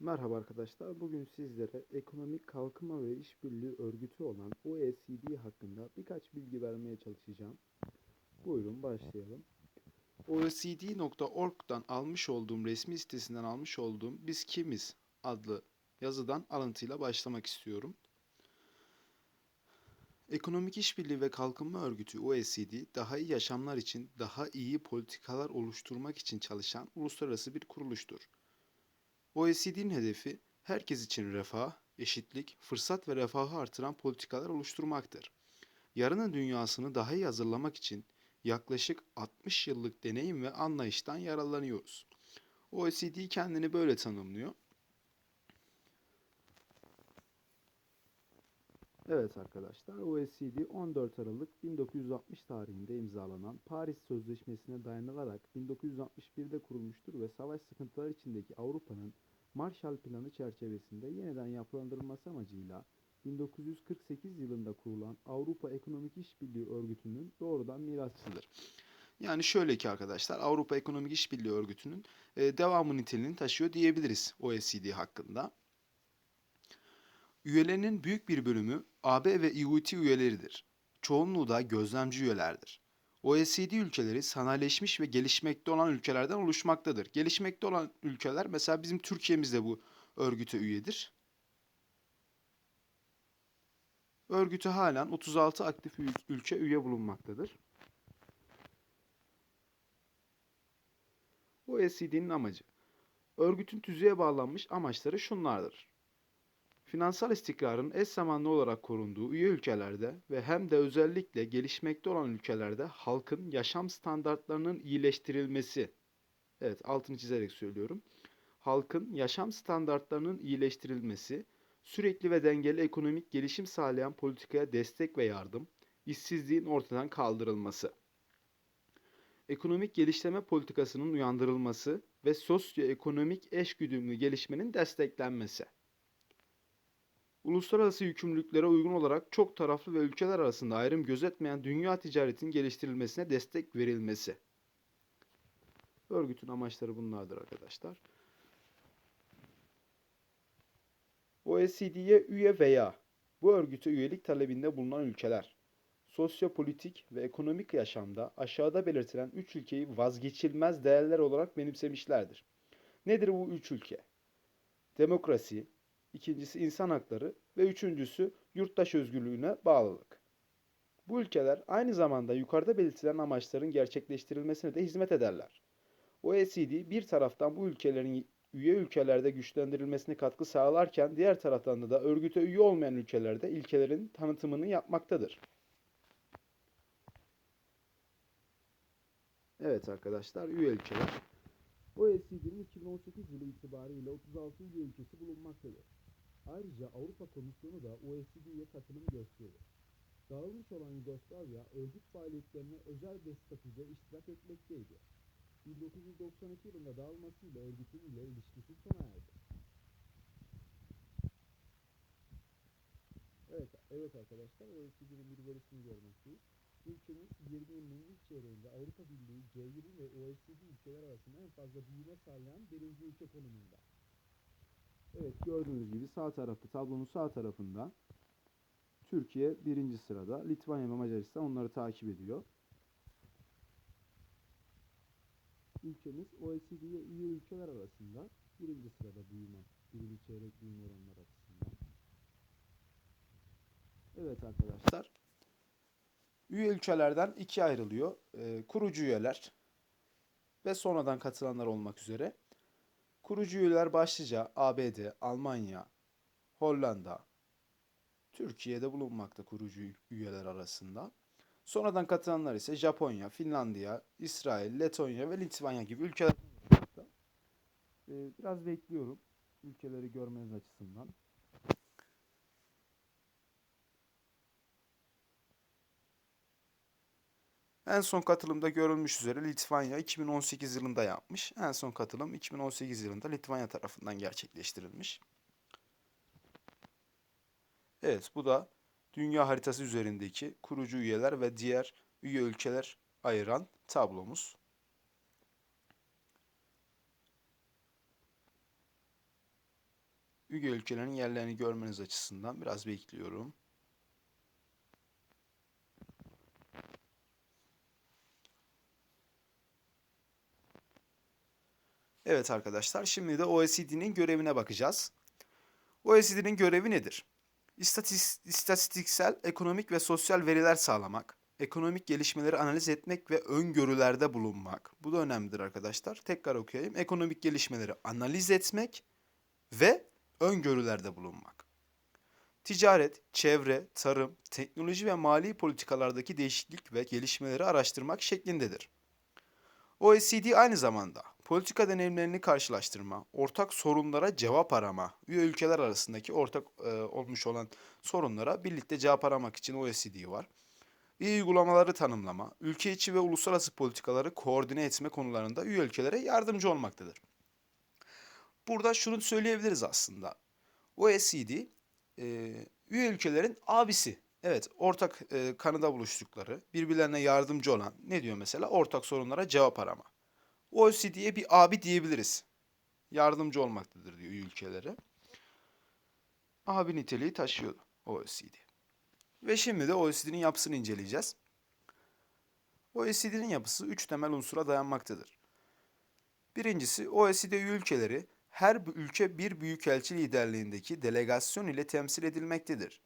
Merhaba arkadaşlar. Bugün sizlere Ekonomik Kalkınma ve İşbirliği Örgütü olan OECD hakkında birkaç bilgi vermeye çalışacağım. Buyurun başlayalım. OECD.org'dan almış olduğum resmi sitesinden almış olduğum Biz Kimiz adlı yazıdan alıntıyla başlamak istiyorum. Ekonomik İşbirliği ve Kalkınma Örgütü OECD, daha iyi yaşamlar için daha iyi politikalar oluşturmak için çalışan uluslararası bir kuruluştur. OECD'nin hedefi herkes için refah, eşitlik, fırsat ve refahı artıran politikalar oluşturmaktır. Yarının dünyasını daha iyi hazırlamak için yaklaşık 60 yıllık deneyim ve anlayıştan yararlanıyoruz. OECD kendini böyle tanımlıyor. Evet arkadaşlar, OECD 14 Aralık 1960 tarihinde imzalanan Paris Sözleşmesi'ne dayanılarak 1961'de kurulmuştur ve savaş sıkıntılar içindeki Avrupa'nın Marshall Planı çerçevesinde yeniden yapılandırılması amacıyla 1948 yılında kurulan Avrupa Ekonomik İşbirliği Örgütü'nün doğrudan mirasçıdır. Yani şöyle ki arkadaşlar Avrupa Ekonomik İşbirliği Örgütü'nün e, devamı niteliğini taşıyor diyebiliriz OECD hakkında. Üyelerinin büyük bir bölümü AB ve EUT üyeleridir. Çoğunluğu da gözlemci üyelerdir. OECD ülkeleri sanayileşmiş ve gelişmekte olan ülkelerden oluşmaktadır. Gelişmekte olan ülkeler mesela bizim Türkiye'miz de bu örgüte üyedir. Örgüte halen 36 aktif ül- ülke üye bulunmaktadır. OECD'nin amacı Örgütün tüzüğe bağlanmış amaçları şunlardır. Finansal istikrarın eş zamanlı olarak korunduğu üye ülkelerde ve hem de özellikle gelişmekte olan ülkelerde halkın yaşam standartlarının iyileştirilmesi. Evet, altını çizerek söylüyorum. Halkın yaşam standartlarının iyileştirilmesi, sürekli ve dengeli ekonomik gelişim sağlayan politikaya destek ve yardım, işsizliğin ortadan kaldırılması. Ekonomik geliştirme politikasının uyandırılması ve sosyoekonomik eşgüdümlü gelişmenin desteklenmesi. Uluslararası yükümlülüklere uygun olarak çok taraflı ve ülkeler arasında ayrım gözetmeyen dünya ticaretinin geliştirilmesine destek verilmesi. Örgütün amaçları bunlardır arkadaşlar. OECD'ye üye veya bu örgüte üyelik talebinde bulunan ülkeler sosyopolitik ve ekonomik yaşamda aşağıda belirtilen üç ülkeyi vazgeçilmez değerler olarak benimsemişlerdir. Nedir bu üç ülke? Demokrasi, ikincisi insan hakları ve üçüncüsü yurttaş özgürlüğüne bağlılık. Bu ülkeler aynı zamanda yukarıda belirtilen amaçların gerçekleştirilmesine de hizmet ederler. OECD bir taraftan bu ülkelerin üye ülkelerde güçlendirilmesine katkı sağlarken diğer taraftan da örgüte üye olmayan ülkelerde ilkelerin tanıtımını yapmaktadır. Evet arkadaşlar, üye ülkeler. OECD'nin 2018 yılı itibariyle 36 üye ülkesi bulunmaktadır. Ayrıca Avrupa Komisyonu da OECD'ye katılım gösteriyor. Dağılmış olan Yugoslavya, örgüt faaliyetlerine özel bir statüde iştirak etmekteydi. 1992 yılında dağılmasıyla örgütün ile ilişkisi sona erdi. Evet, evet arkadaşlar, OECD'nin bir verisini görmekteyiz. Ülkemiz 20 yılının ilk çeyreğinde Avrupa Birliği, G20 ve OECD ülkeler arasında en fazla büyüme sağlayan birinci ülke konumunda. Evet gördüğünüz gibi sağ tarafta tablonun sağ tarafında Türkiye birinci sırada. Litvanya ve Macaristan onları takip ediyor. Ülkemiz OECD'ye üye ülkeler arasında birinci sırada büyüme, birinci çeyrek büyüme oranları açısından. Evet arkadaşlar. Üye ülkelerden ikiye ayrılıyor. Ee, kurucu üyeler ve sonradan katılanlar olmak üzere. Kurucu üyeler başlıca ABD, Almanya, Hollanda, Türkiye'de bulunmakta kurucu üyeler arasında. Sonradan katılanlar ise Japonya, Finlandiya, İsrail, Letonya ve Litvanya gibi ülkeler. Ee, biraz bekliyorum ülkeleri görmeniz açısından. En son katılımda görülmüş üzere Litvanya 2018 yılında yapmış. En son katılım 2018 yılında Litvanya tarafından gerçekleştirilmiş. Evet bu da dünya haritası üzerindeki kurucu üyeler ve diğer üye ülkeler ayıran tablomuz. Üye ülkelerin yerlerini görmeniz açısından biraz bekliyorum. Evet arkadaşlar, şimdi de OECD'nin görevine bakacağız. OECD'nin görevi nedir? İstatis- İstatistiksel, ekonomik ve sosyal veriler sağlamak, ekonomik gelişmeleri analiz etmek ve öngörülerde bulunmak. Bu da önemlidir arkadaşlar. Tekrar okuyayım. Ekonomik gelişmeleri analiz etmek ve öngörülerde bulunmak. Ticaret, çevre, tarım, teknoloji ve mali politikalardaki değişiklik ve gelişmeleri araştırmak şeklindedir. OECD aynı zamanda politika deneyimlerini karşılaştırma, ortak sorunlara cevap arama, üye ülkeler arasındaki ortak e, olmuş olan sorunlara birlikte cevap aramak için OECD var. İyi uygulamaları tanımlama, ülke içi ve uluslararası politikaları koordine etme konularında üye ülkelere yardımcı olmaktadır. Burada şunu söyleyebiliriz aslında. OECD e, üye ülkelerin abisi. Evet, ortak e, kanıda buluştukları, birbirlerine yardımcı olan ne diyor mesela? Ortak sorunlara cevap arama. OECD'ye bir abi diyebiliriz. Yardımcı olmaktadır diyor ülkelere. Abi niteliği taşıyordu OECD. Ve şimdi de OECD'nin yapısını inceleyeceğiz. OECD'nin yapısı üç temel unsura dayanmaktadır. Birincisi OECD ülkeleri her ülke bir büyükelçi liderliğindeki delegasyon ile temsil edilmektedir.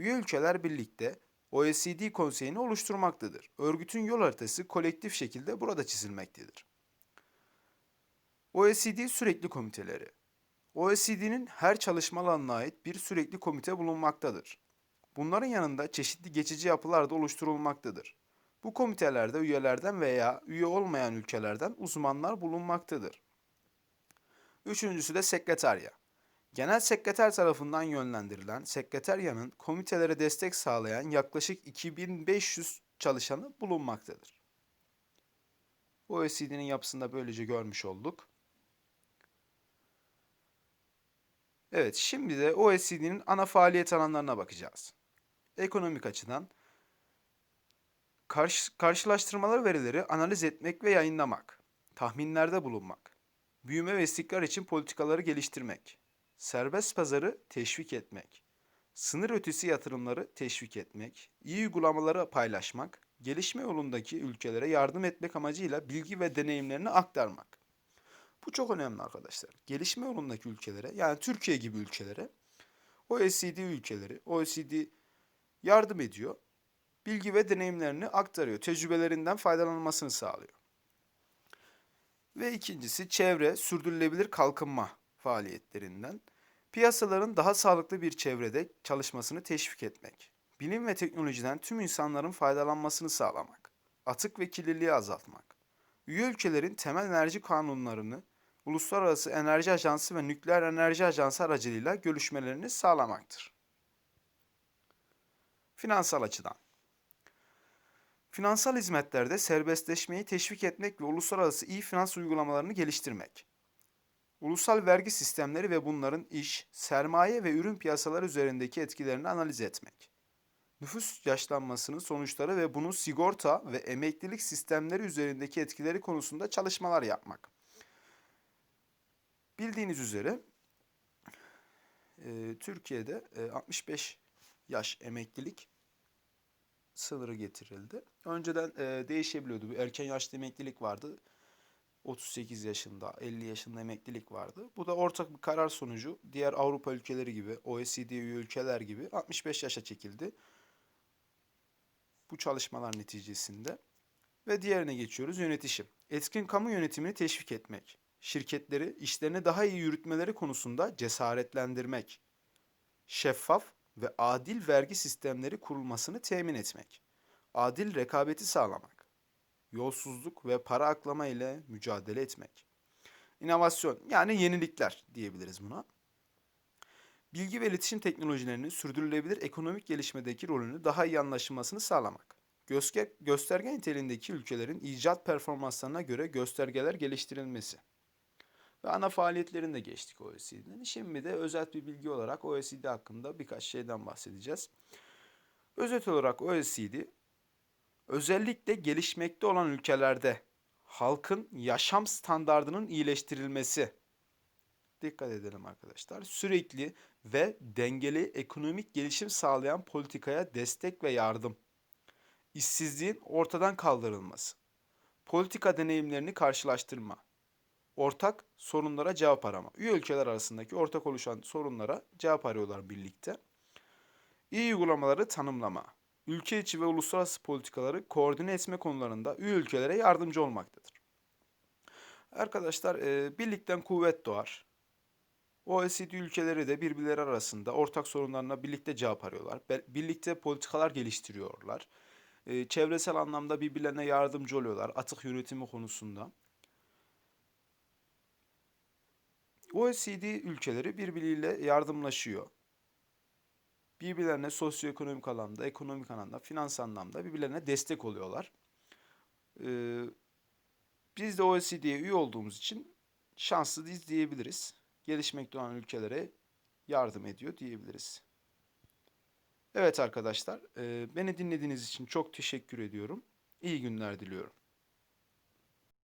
Üye ülkeler birlikte OECD konseyini oluşturmaktadır. Örgütün yol haritası kolektif şekilde burada çizilmektedir. OECD sürekli komiteleri OECD'nin her çalışma alanına ait bir sürekli komite bulunmaktadır. Bunların yanında çeşitli geçici yapılar da oluşturulmaktadır. Bu komitelerde üyelerden veya üye olmayan ülkelerden uzmanlar bulunmaktadır. Üçüncüsü de sekreterya. Genel sekreter tarafından yönlendirilen sekreteryanın komitelere destek sağlayan yaklaşık 2500 çalışanı bulunmaktadır. OECD'nin yapısını da böylece görmüş olduk. Evet, şimdi de OECD'nin ana faaliyet alanlarına bakacağız. Ekonomik açıdan karşı, karşılaştırmaları verileri analiz etmek ve yayınlamak, tahminlerde bulunmak, büyüme ve istikrar için politikaları geliştirmek, serbest pazarı teşvik etmek, sınır ötesi yatırımları teşvik etmek, iyi uygulamaları paylaşmak, gelişme yolundaki ülkelere yardım etmek amacıyla bilgi ve deneyimlerini aktarmak. Bu çok önemli arkadaşlar. Gelişme yolundaki ülkelere yani Türkiye gibi ülkelere OECD ülkeleri, OECD yardım ediyor. Bilgi ve deneyimlerini aktarıyor. Tecrübelerinden faydalanmasını sağlıyor. Ve ikincisi çevre, sürdürülebilir kalkınma faaliyetlerinden piyasaların daha sağlıklı bir çevrede çalışmasını teşvik etmek. Bilim ve teknolojiden tüm insanların faydalanmasını sağlamak. Atık ve kirliliği azaltmak. Üye ülkelerin temel enerji kanunlarını Uluslararası Enerji Ajansı ve Nükleer Enerji Ajansı aracılığıyla görüşmelerini sağlamaktır. Finansal açıdan Finansal hizmetlerde serbestleşmeyi teşvik etmek ve uluslararası iyi finans uygulamalarını geliştirmek. Ulusal vergi sistemleri ve bunların iş, sermaye ve ürün piyasaları üzerindeki etkilerini analiz etmek. Nüfus yaşlanmasının sonuçları ve bunun sigorta ve emeklilik sistemleri üzerindeki etkileri konusunda çalışmalar yapmak. Bildiğiniz üzere e, Türkiye'de e, 65 yaş emeklilik sınırı getirildi. Önceden e, değişebiliyordu. Bir erken yaşlı emeklilik vardı. 38 yaşında, 50 yaşında emeklilik vardı. Bu da ortak bir karar sonucu diğer Avrupa ülkeleri gibi, OECD üye ülkeler gibi 65 yaşa çekildi. Bu çalışmalar neticesinde. Ve diğerine geçiyoruz yönetişim. Etkin kamu yönetimini teşvik etmek. Şirketleri işlerini daha iyi yürütmeleri konusunda cesaretlendirmek. Şeffaf ve adil vergi sistemleri kurulmasını temin etmek. Adil rekabeti sağlamak. Yolsuzluk ve para aklama ile mücadele etmek. İnovasyon yani yenilikler diyebiliriz buna. Bilgi ve iletişim teknolojilerinin sürdürülebilir ekonomik gelişmedeki rolünü daha iyi anlaşılmasını sağlamak. Göster gösterge niteliğindeki ülkelerin icat performanslarına göre göstergeler geliştirilmesi. Ve ana faaliyetlerini de geçtik OECD'nin. Şimdi de özet bir bilgi olarak OECD hakkında birkaç şeyden bahsedeceğiz. Özet olarak OECD özellikle gelişmekte olan ülkelerde halkın yaşam standardının iyileştirilmesi, Dikkat edelim arkadaşlar. Sürekli ve dengeli ekonomik gelişim sağlayan politikaya destek ve yardım. İşsizliğin ortadan kaldırılması. Politika deneyimlerini karşılaştırma. Ortak sorunlara cevap arama. Üye ülkeler arasındaki ortak oluşan sorunlara cevap arıyorlar birlikte. İyi uygulamaları tanımlama. Ülke içi ve uluslararası politikaları koordine etme konularında üye ülkelere yardımcı olmaktadır. Arkadaşlar e, birlikten kuvvet doğar. OECD ülkeleri de birbirleri arasında ortak sorunlarına birlikte cevap arıyorlar. Birlikte politikalar geliştiriyorlar. E, çevresel anlamda birbirlerine yardımcı oluyorlar atık yönetimi konusunda. OECD ülkeleri birbiriyle yardımlaşıyor. Birbirlerine sosyoekonomik alanda, ekonomik alanda, finans anlamda birbirlerine destek oluyorlar. Ee, biz de OECD'ye üye olduğumuz için şanslıyız diyebiliriz. Gelişmekte olan ülkelere yardım ediyor diyebiliriz. Evet arkadaşlar, e, beni dinlediğiniz için çok teşekkür ediyorum. İyi günler diliyorum.